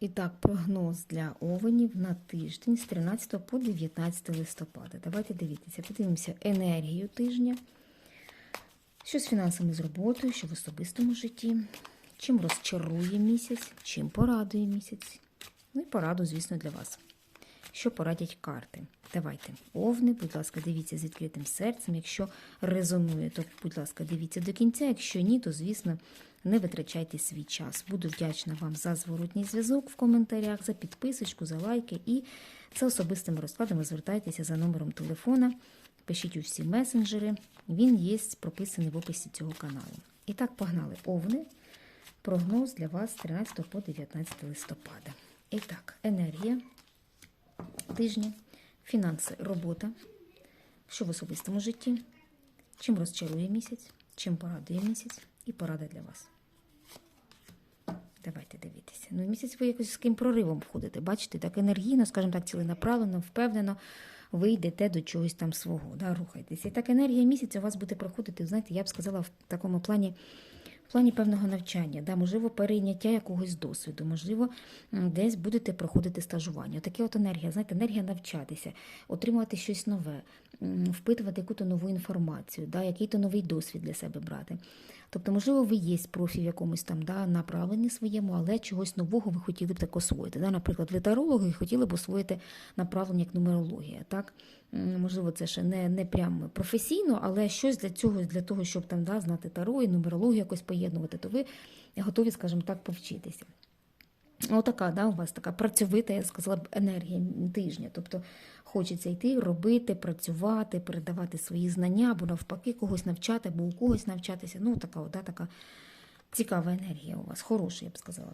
І так, прогноз для овенів на тиждень з 13 по 19 листопада. Давайте дивіться, подивимося енергію тижня, що з фінансами з роботою, що в особистому житті, чим розчарує місяць, чим порадує місяць. Ну і пораду, звісно, для вас. Що порадять карти? Давайте, овни, будь ласка, дивіться з відкритим серцем. Якщо резонує, то, будь ласка, дивіться до кінця. Якщо ні, то, звісно, не витрачайте свій час. Буду вдячна вам за зворотній зв'язок в коментарях, за підписочку, за лайки. І це особистими розкладами звертайтеся за номером телефона. Пишіть у всі месенджери. Він є прописаний в описі цього каналу. І так, погнали. Овни. Прогноз для вас з 13 по 19 листопада. І так, енергія тижня, фінанси, робота, що в особистому житті, чим розчарує місяць, чим порадує місяць і порада для вас. Давайте дивитися. Ну, місяць ви якось з ким проривом входите. Бачите, так енергійно, скажімо так, ціленаправлено, впевнено, ви йдете до чогось там свого, да, рухайтеся. І так енергія місяця у вас буде проходити, знаєте, я б сказала, в такому плані. В плані певного навчання, да, можливо, перейняття якогось досвіду, можливо, десь будете проходити стажування. Таке от енергія, знаєте, енергія навчатися, отримувати щось нове, впитувати яку-то нову інформацію, да, який-то новий досвід для себе брати. Тобто, можливо, ви є профі в якомусь там да, направленні своєму, але чогось нового ви хотіли б так освоїти. Да? Наприклад, ви хотіли б освоїти направлення як нумерологія. Так? Можливо, це ще не, не прям професійно, але щось для цього, для того, щоб там да, знати таро і нумерологію якось поєднувати, то ви готові, скажімо так, повчитися. Отака, да, у вас така працьовита, я сказала б, енергія тижня. Тобто хочеться йти, робити, працювати, передавати свої знання, або навпаки, когось навчати, або у когось навчатися. Ну, така, да, така цікава енергія у вас, хороша, я б сказала.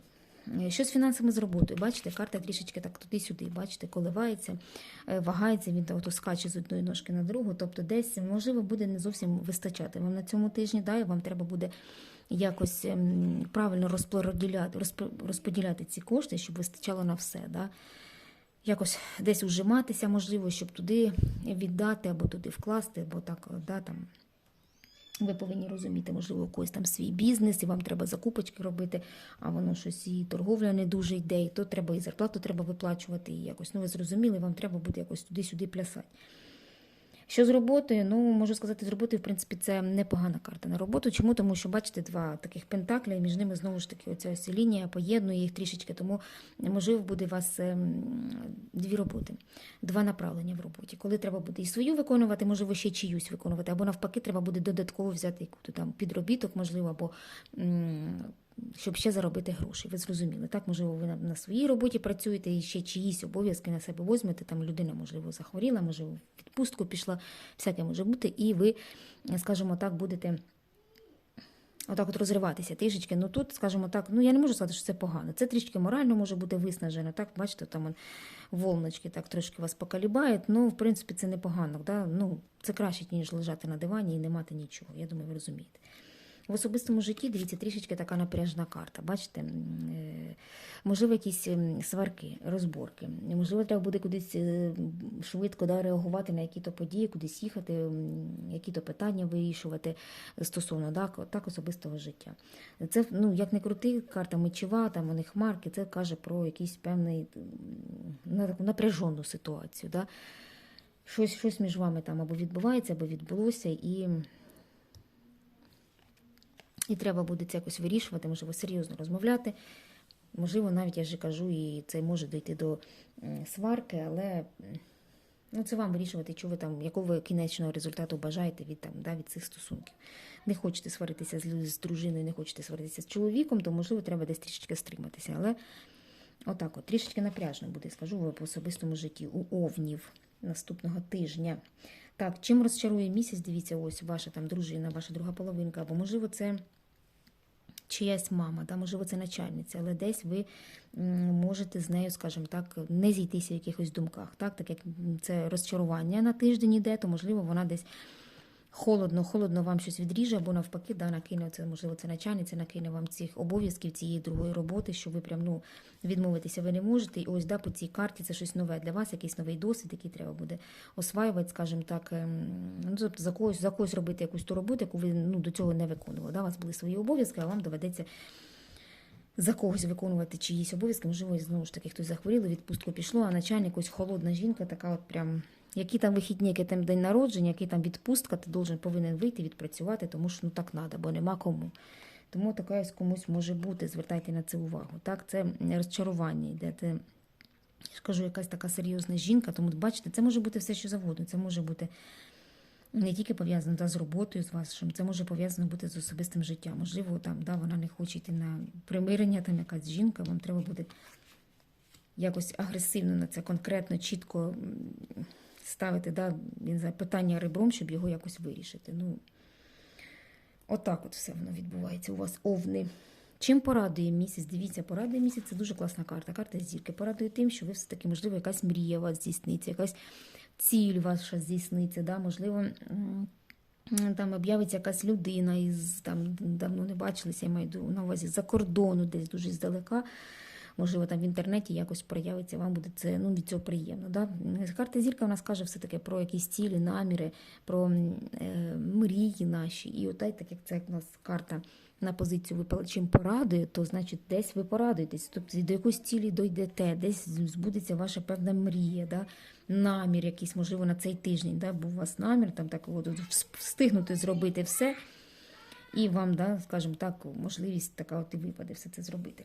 Е, Що з фінансами з роботою? Бачите, карта трішечки так туди-сюди, бачите, коливається, е, вагається, він так скаче з одної ножки на другу. Тобто, десь, можливо, буде не зовсім вистачати вам на цьому тижні, да, і вам треба буде якось ем, правильно розподіляти, розп- розподіляти ці кошти, щоб вистачало на все. Да? Якось десь ужиматися, можливо, щоб туди віддати або туди вкласти, або так, да, там. Ви повинні розуміти, можливо, у там свій бізнес, і вам треба закупочки робити, а воно щось і торговля не дуже йде, і то треба і зарплату треба виплачувати, і якось, ну ви зрозуміли, вам треба буде якось туди-сюди плясати. Що з роботою? Ну, можу сказати, з роботою, в принципі, це непогана карта на роботу. Чому? Тому що, бачите, два таких пентакля, і між ними знову ж таки оця ось лінія поєднує їх трішечки, тому можливо буде у вас ем, дві роботи, два направлення в роботі. Коли треба буде і свою виконувати, можливо, ще чиюсь виконувати, або навпаки, треба буде додатково взяти якусь там підробіток, можливо, або щоб ще заробити гроші. Ви зрозуміли. Так, можливо, ви на, своїй роботі працюєте і ще чиїсь обов'язки на себе візьмете. Там людина, можливо, захворіла, можливо, відпустку пішла, всяке може бути, і ви, скажімо так, будете. Отак от розриватися трішечки. Ну тут, скажімо так, ну я не можу сказати, що це погано. Це трішки морально може бути виснажено. Так, бачите, там волночки так трошки вас покалібають. Ну, в принципі, це непогано. Да? Ну, це краще, ніж лежати на дивані і не мати нічого. Я думаю, ви розумієте. В особистому житті, дивіться, трішечки така напряжна карта. Бачите, е, можливо, якісь сварки, розборки. Можливо, треба буде кудись е, швидко да, реагувати на які-то події, кудись їхати, які-то питання вирішувати стосовно да, так, особистого життя. Це, ну, як не крути, карта мечова, там вони хмарки, це каже про якийсь певний напряжену ситуацію. Да? Щось, щось між вами там або відбувається, або відбулося, і і треба буде це якось вирішувати, можливо, серйозно розмовляти. Можливо, навіть я вже кажу, і це може дійти до сварки, але ну, це вам вирішувати, що ви там, якого ви кінечного результату бажаєте від, там, да, від цих стосунків. Не хочете сваритися з, з дружиною, не хочете сваритися з чоловіком, то, можливо, треба десь трішечки стриматися. Але отак от, трішечки напряжно буде, скажу в особистому житті у овнів наступного тижня. Так, чим розчарує місяць, дивіться, ось ваша там дружина, ваша друга половинка, або можливо, це чиясь мама, да, можливо, це начальниця, але десь ви можете з нею, скажімо так, не зійтися в якихось думках. Так, так як це розчарування на тиждень іде, то можливо вона десь холодно, холодно вам щось відріже, або навпаки, да, накине це, можливо, це начальниця, накине вам цих обов'язків цієї другої роботи, що ви прям ну, відмовитися ви не можете. І ось да, по цій карті це щось нове для вас, якийсь новий досвід, який треба буде осваювати, скажімо так, ем, ну, тобто за когось, за когось робити якусь ту роботу, яку ви ну, до цього не виконували. Да? У вас були свої обов'язки, а вам доведеться за когось виконувати чиїсь обов'язки. Можливо, знову ж таки хтось захворів, у відпустку пішло, а начальник ось холодна жінка, така от прям. Які там вихідні, який там день народження, який там відпустка, ти должен повинен вийти, відпрацювати, тому що ну так треба, бо нема кому. Тому така комусь може бути, звертайте на це увагу. Так, це розчарування йде. Це, я ж кажу, якась така серйозна жінка, тому бачите, це може бути все, що завгодно. Це може бути не тільки пов'язано да, з роботою, з вашим, це може пов'язано бути з особистим життям. Можливо, там, да, вона не хоче йти на примирення, там якась жінка, вам треба буде якось агресивно на це конкретно, чітко ставити да, не знаю, питання ребром, щоб його якось вирішити. Ну, отак от все воно відбувається у вас овни. Чим порадує місяць? Дивіться, порадує місяць це дуже класна карта. Карта зірки. Порадує тим, що ви все-таки, можливо, якась мрія у вас здійсниться, якась ціль ваша здійсниться, да? можливо, там об'явиться якась людина із там давно не бачилися, я маю на увазі за кордону, десь дуже здалека. Можливо, там в інтернеті якось проявиться, вам буде це ну, від цього приємно. Да? Карта зірка в нас каже все таки про якісь цілі, наміри, про е, мрії наші. І от так як це як у нас карта на позицію випала чим порадує, то значить десь ви порадуєтесь, тобто до якоїсь цілі дойдете, десь збудеться ваша певна мрія, да? намір якийсь, можливо, на цей тиждень. Да? Був у вас намір там так от, встигнути зробити все. І вам, да, скажімо так, можливість така от і випаде все це зробити.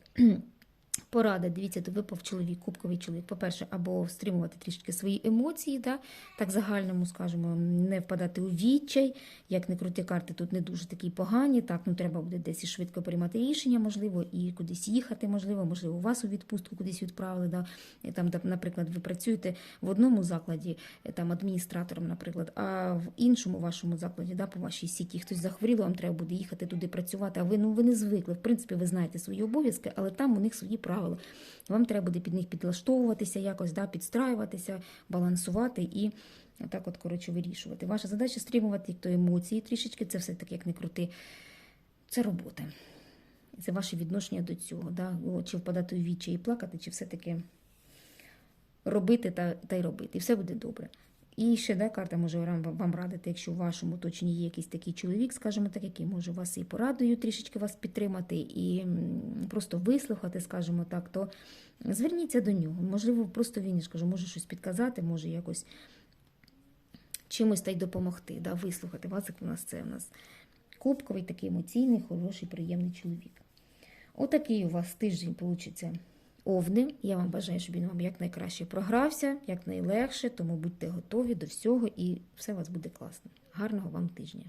Порада, дивіться, то випав чоловік, кубковий чоловік. По-перше, або стримувати трішки свої емоції, да, так загальному, скажімо, не впадати у відчай. Як не круті карти, тут не дуже такі погані. Так, ну треба буде десь і швидко приймати рішення, можливо, і кудись їхати, можливо, можливо, у вас у відпустку кудись відправили. Да. Там, там, наприклад, ви працюєте в одному закладі, там адміністратором, наприклад, а в іншому вашому закладі, да, по вашій сіті, хтось захворів, вам треба буде їхати туди працювати. А ви ну ви не звикли. В принципі, ви знаєте свої обов'язки, але там у них свої правила. Вам треба буде під них підлаштовуватися, якось да, підстраюватися, балансувати і так от, коротше, вирішувати. Ваша задача стримувати то емоції трішечки, це все таки, як не крути. Це робота. Це ваше відношення до цього. Да? Чи впадати у вічі і плакати, чи все-таки робити та, та й робити. І все буде добре. І ще да, карта може вам, радити, якщо в вашому оточенні є якийсь такий чоловік, скажімо так, який може вас і порадою трішечки вас підтримати, і просто вислухати, скажімо так, то зверніться до нього. Можливо, просто він, я ж може щось підказати, може якось чимось та й допомогти, да, вислухати вас, як у нас це у нас кубковий, такий емоційний, хороший, приємний чоловік. Отакий у вас тиждень получиться овни. Я вам бажаю, щоб він вам якнайкраще програвся, якнайлегше, тому будьте готові до всього і все у вас буде класно. Гарного вам тижня!